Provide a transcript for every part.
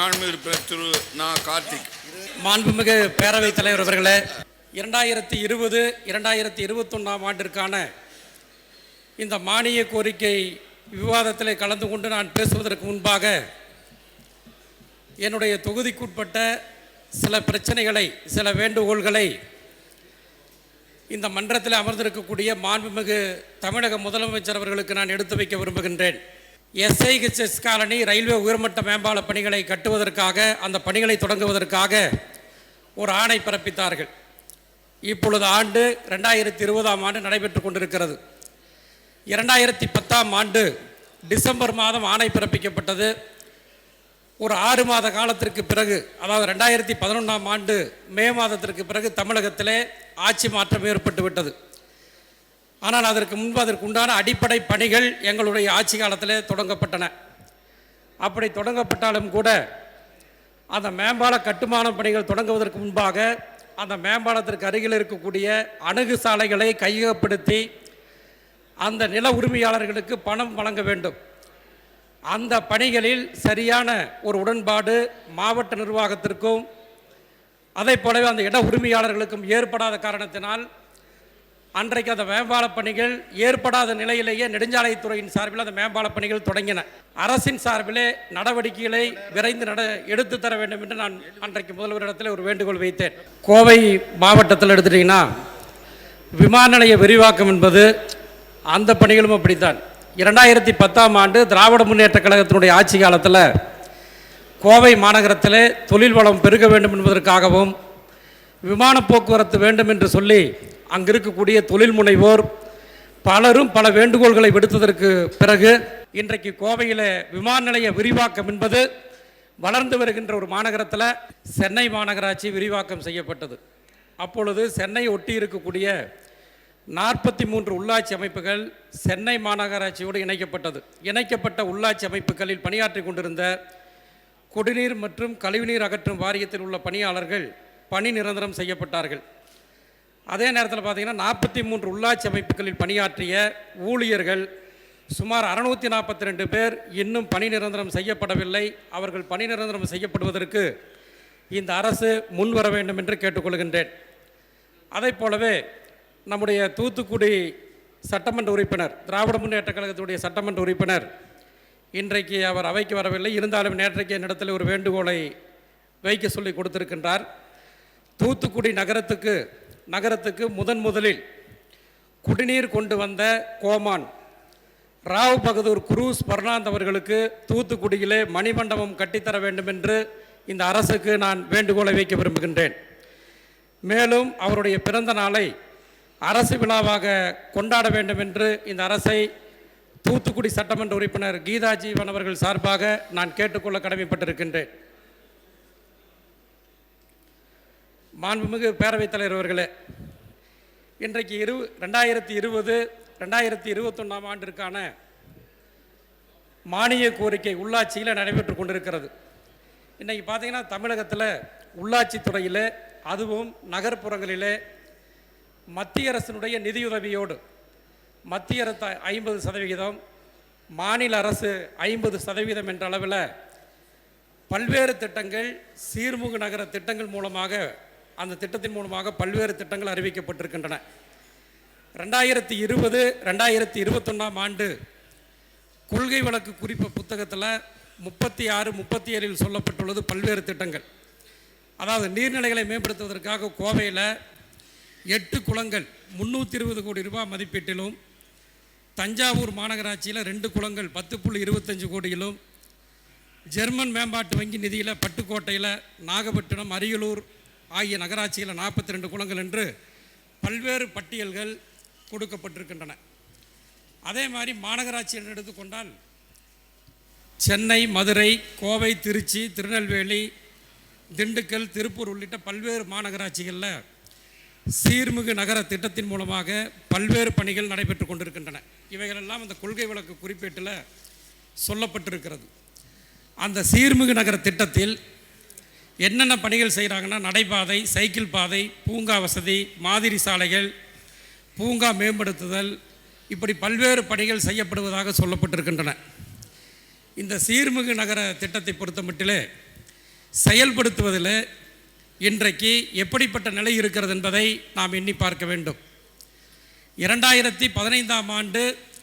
மாண்புமிகு திரு நா கார்த்திக். மாண்புமிகு பேரவைத் தலைவர் அவர்களே இரண்டாயிரத்தி இருபது இரண்டாயிரத்தி இருபத்தொன்னாம் ஆண்டிற்கான இந்த மானிய கோரிக்கை விவாதத்தில் கலந்து கொண்டு நான் பேசுவதற்கு முன்பாக என்னுடைய தொகுதிக்குட்பட்ட சில பிரச்சனைகளை சில வேண்டுகோள்களை இந்த மன்றத்தில் அமர்ந்திருக்கக்கூடிய மாண்புமிகு தமிழக முதலமைச்சர் அவர்களுக்கு நான் எடுத்து வைக்க விரும்புகின்றேன். எஸ்ஐஹெச்எஸ் காலனி ரயில்வே உயர்மட்ட மேம்பால பணிகளை கட்டுவதற்காக அந்த பணிகளை தொடங்குவதற்காக ஒரு ஆணை பிறப்பித்தார்கள். இப்பொழுது ஆண்டு ரெண்டாயிரத்தி இருபதாம் ஆண்டு நடைபெற்று கொண்டிருக்கிறது. இரண்டாயிரத்தி பத்தாம் ஆண்டு டிசம்பர் மாதம் ஆணை பிறப்பிக்கப்பட்டது. ஒரு ஆறு மாத காலத்திற்கு பிறகு அதாவது ரெண்டாயிரத்தி பதினொன்றாம் ஆண்டு மே மாதத்திற்கு பிறகு தமிழகத்திலே ஆட்சி மாற்றம் ஏற்பட்டு விட்டது ஆனால் அதற்கு முன்பு அதற்கு உண்டான அடிப்படை பணிகள் எங்களுடைய ஆட்சி காலத்தில் தொடங்கப்பட்டன. அப்படி தொடங்கப்பட்டாலும் கூட அந்த மேம்பால கட்டுமான பணிகள் தொடங்குவதற்கு முன்பாக அந்த மேம்பாலத்திற்கு அருகில் இருக்கக்கூடிய அணுகு சாலைகளை கையகப்படுத்தி அந்த நில உரிமையாளர்களுக்கு பணம் வழங்க வேண்டும். அந்த பணிகளில் சரியான ஒரு உடன்பாடு மாவட்ட நிர்வாகத்திற்கும் அதை போலவே அந்த இட உரிமையாளர்களுக்கும் ஏற்படாத காரணத்தினால் அன்றைக்கு அந்த மேம்பால பணிகள் ஏற்படாத நிலையிலேயே நெடுஞ்சாலைத்துறையின் சார்பில் அந்த மேம்பால பணிகள் தொடங்கின. அரசின் சார்பிலே நடவடிக்கைகளை விரைந்து நட எடுத்து தர வேண்டும் என்று நான் அன்றைக்கு முதல்வரிடத்தில் ஒரு வேண்டுகோள் வைத்தேன். கோவை மாவட்டத்தில் எடுத்துட்டிங்கன்னா விமான நிலைய விரிவாக்கம் என்பது அந்த பணிகளும் அப்படித்தான். இரண்டாயிரத்தி பத்தாம் ஆண்டு திராவிட முன்னேற்றக் கழகத்தினுடைய ஆட்சி காலத்தில் கோவை மாநகரத்திலே தொழில் வளம் பெருக வேண்டும் என்பதற்காகவும் விமான போக்குவரத்து வேண்டும் என்று சொல்லி அங்கே இருக்கக்கூடிய தொழில் முனைவோர் பலரும் பல வேண்டுகோள்களை விடுத்ததற்கு பிறகு இன்றைக்கு கோவையில் விமான நிலைய விரிவாக்கம் என்பது வளர்ந்து வருகின்ற ஒரு மாநகரத்தில் சென்னை மாநகராட்சி விரிவாக்கம் செய்யப்பட்டது. அப்பொழுது சென்னை ஒட்டி இருக்கக்கூடிய நாற்பத்தி மூன்று உள்ளாட்சி அமைப்புகள் சென்னை மாநகராட்சியோடு இணைக்கப்பட்டது. இணைக்கப்பட்ட உள்ளாட்சி அமைப்புகளில் பணியாற்றி கொண்டிருந்த குடிநீர் மற்றும் கழிவுநீர் அகற்றும் வாரியத்தில் உள்ள பணியாளர்கள் பணி நிரந்தரம் செய்யப்பட்டார்கள். அதே நேரத்தில் பார்த்தீங்கன்னா நாற்பத்தி மூன்று உள்ளாட்சி அமைப்புகளில் பணியாற்றிய ஊழியர்கள் சுமார் அறுநூத்தி நாற்பத்தி ரெண்டு பேர் இன்னும் பணி நிரந்தரம் செய்யப்படவில்லை. அவர்கள் பணி நிரந்தரம் செய்யப்படுவதற்கு இந்த அரசு முன்வர வேண்டும் என்று கேட்டுக்கொள்கின்றேன். அதை போலவே நம்முடைய தூத்துக்குடி சட்டமன்ற உறுப்பினர் திராவிட முன்னேற்றக் கழகத்துடைய சட்டமன்ற உறுப்பினர் இன்றைக்கு அவர் அவைக்கு வரவில்லை. இருந்தாலும் நேற்றைக்கு என்னிடத்தில் ஒரு வேண்டுகோளை வைக்க சொல்லி கொடுத்திருக்கின்றார். தூத்துக்குடி நகரத்துக்கு நகரத்துக்கு முதன் முதலில் குடிநீர் கொண்டு வந்த கோமான் ராவ் பகதூர் குரூஸ் பர்ணாந்த் அவர்களுக்கு தூத்துக்குடியிலே மணிமண்டபம் கட்டித்தர வேண்டும் என்று இந்த அரசுக்கு நான் வேண்டுகோளை வைக்க விரும்புகின்றேன். மேலும் அவருடைய பிறந்த நாளை அரசு விழாவாக கொண்டாட வேண்டும் என்று இந்த அரசை தூத்துக்குடி சட்டமன்ற உறுப்பினர் கீதா ஜீவன் அவர்கள் சார்பாக நான் கேட்டுக்கொள்ள கடமைப்பட்டிருக்கின்றேன். மாண்புமிகு பேரவைத் தலைவர் அவர்களே இன்றைக்கு இரு ரெண்டாயிரத்தி இருபது ரெண்டாயிரத்தி இருபத்தொன்னாம் ஆண்டிற்கான மானிய கோரிக்கை உள்ளாட்சியில் நடைபெற்று கொண்டிருக்கிறது. இன்றைக்கி பார்த்திங்கன்னா தமிழகத்தில் உள்ளாட்சி துறையில் அதுவும் நகர்ப்புறங்களிலே மத்திய அரசினுடைய நிதியுதவியோடு மத்திய அரசு ஐம்பது சதவிகிதம் மாநில அரசு ஐம்பது சதவீதம் என்ற அளவில் பல்வேறு திட்டங்கள் சீர்முக நகர திட்டங்கள் மூலமாக அந்த திட்டத்தின் மூலமாக பல்வேறு திட்டங்கள் அறிவிக்கப்பட்டிருக்கின்றன. ரெண்டாயிரத்தி இருபது ரெண்டாயிரத்தி இருபத்தொன்னாம் ஆண்டு கொள்கை வழக்கு குறிப்பு புத்தகத்தில் முப்பத்தி ஆறு முப்பத்தி ஏழில் சொல்லப்பட்டுள்ளது பல்வேறு திட்டங்கள். அதாவது நீர்நிலைகளை மேம்படுத்துவதற்காக கோவையில் எட்டு குளங்கள் முந்நூற்றி இருபது கோடி ரூபாய் மதிப்பீட்டிலும் தஞ்சாவூர் மாநகராட்சியில் ரெண்டு குளங்கள் பத்து புள்ளி இருபத்தஞ்சு கோடியிலும் ஜெர்மன் மேம்பாட்டு வங்கி நிதியில் பட்டுக்கோட்டையில் நாகப்பட்டினம் அரியலூர் ஆகிய நகராட்சியில் நாற்பத்தி ரெண்டு குளங்கள் என்று பல்வேறு பட்டியல்கள் கொடுக்கப்பட்டிருக்கின்றன. அதே மாதிரி மாநகராட்சி என்று எடுத்துக்கொண்டால் சென்னை மதுரை கோவை திருச்சி திருநெல்வேலி திண்டுக்கல் திருப்பூர் உள்ளிட்ட பல்வேறு மாநகராட்சிகளில் சீர்மிகு நகர திட்டத்தின் மூலமாக பல்வேறு பணிகள் நடைபெற்று கொண்டிருக்கின்றன. இவைகளெல்லாம் அந்த கொள்கை விளக்கு குறிப்பேட்டில் சொல்லப்பட்டிருக்கிறது. அந்த சீர்மிகு நகர திட்டத்தில் என்னென்ன பணிகள் செய்கிறாங்கன்னா நடைபாதை சைக்கிள் பாதை பூங்கா வசதி மாதிரி சாலைகள் பூங்கா மேம்படுத்துதல் இப்படி பல்வேறு பணிகள் செய்யப்படுவதாக சொல்லப்பட்டிருக்கின்றன. இந்த சீர்மிகு நகர திட்டத்தை பொறுத்த மட்டிலே செயல்படுத்துவதில் இன்றைக்கு எப்படிப்பட்ட நிலை இருக்கிறது என்பதை நாம் எண்ணி பார்க்க வேண்டும். இரண்டாயிரத்தி பதினைந்தாம் ஆண்டு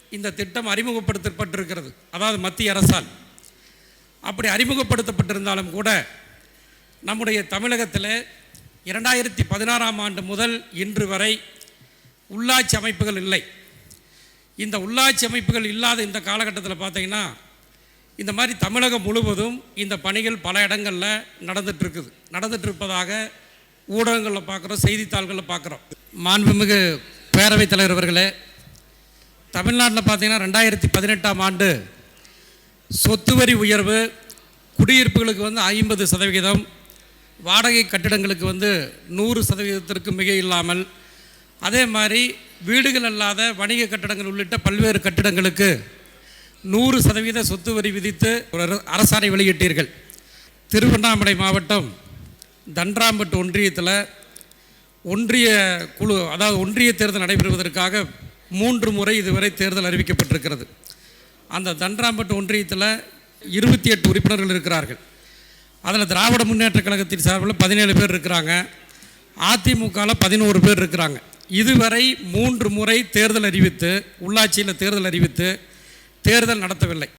இந்த திட்டம் அறிமுகப்படுத்தப்பட்டிருக்கிறது. அதாவது மத்திய அரசால். அப்படி அறிமுகப்படுத்தப்பட்டிருந்தாலும் கூட நம்முடைய தமிழகத்தில் இரண்டாயிரத்தி பதினாறாம் ஆண்டு முதல் இன்று வரை உள்ளாட்சி அமைப்புகள் இல்லை. இந்த உள்ளாட்சி அமைப்புகள் இல்லாத இந்த காலகட்டத்தில் பார்த்தீங்கன்னா இந்த மாதிரி தமிழகம் முழுவதும் இந்த பணிகள் பல இடங்களில் நடந்துகிட்ருக்குது நடந்துகிட்ருப்பதாக இருப்பதாக ஊடகங்களில் பார்க்குறோம் செய்தித்தாள்களில் பார்க்குறோம். மாண்புமிகு பேரவைத் தலைவர் அவர்களே தமிழ்நாட்டில் பார்த்தீங்கன்னா ரெண்டாயிரத்தி பதினெட்டாம் ஆண்டு சொத்து வரி உயர்வு குடியிருப்புகளுக்கு வந்து ஐம்பது சதவிகிதம் வாடகை கட்டிடங்களுக்கு வந்து நூறு சதவீதத்திற்கு மிக இல்லாமல் அதே மாதிரி வீடுகள் அல்லாத வணிக கட்டடங்கள் உள்ளிட்ட பல்வேறு கட்டிடங்களுக்கு நூறு சதவீத சொத்து வரி விதித்து ஒரு அரசாணை வெளியிட்டீர்கள். திருவண்ணாமலை மாவட்டம் தன்றாம்பட்டு ஒன்றியத்தில் ஒன்றிய குழு அதாவது ஒன்றிய தேர்தல் நடைபெறுவதற்காக மூன்று முறை இதுவரை தேர்தல் அறிவிக்கப்பட்டிருக்கிறது. அந்த தன்றாம்பட்டு ஒன்றியத்தில் இருபத்தி எட்டு உறுப்பினர்கள் இருக்கிறார்கள். அதில் திராவிட முன்னேற்றக் கழகத்தின் சார்பில் பதினேழு பேர் இருக்கிறாங்க. அதிமுகவில் பதினோரு பேர் இருக்கிறாங்க. இதுவரை மூன்று முறை தேர்தல் அறிவித்து உள்ளாட்சியில் தேர்தல் அறிவித்து தேர்தல் நடத்தவில்லை.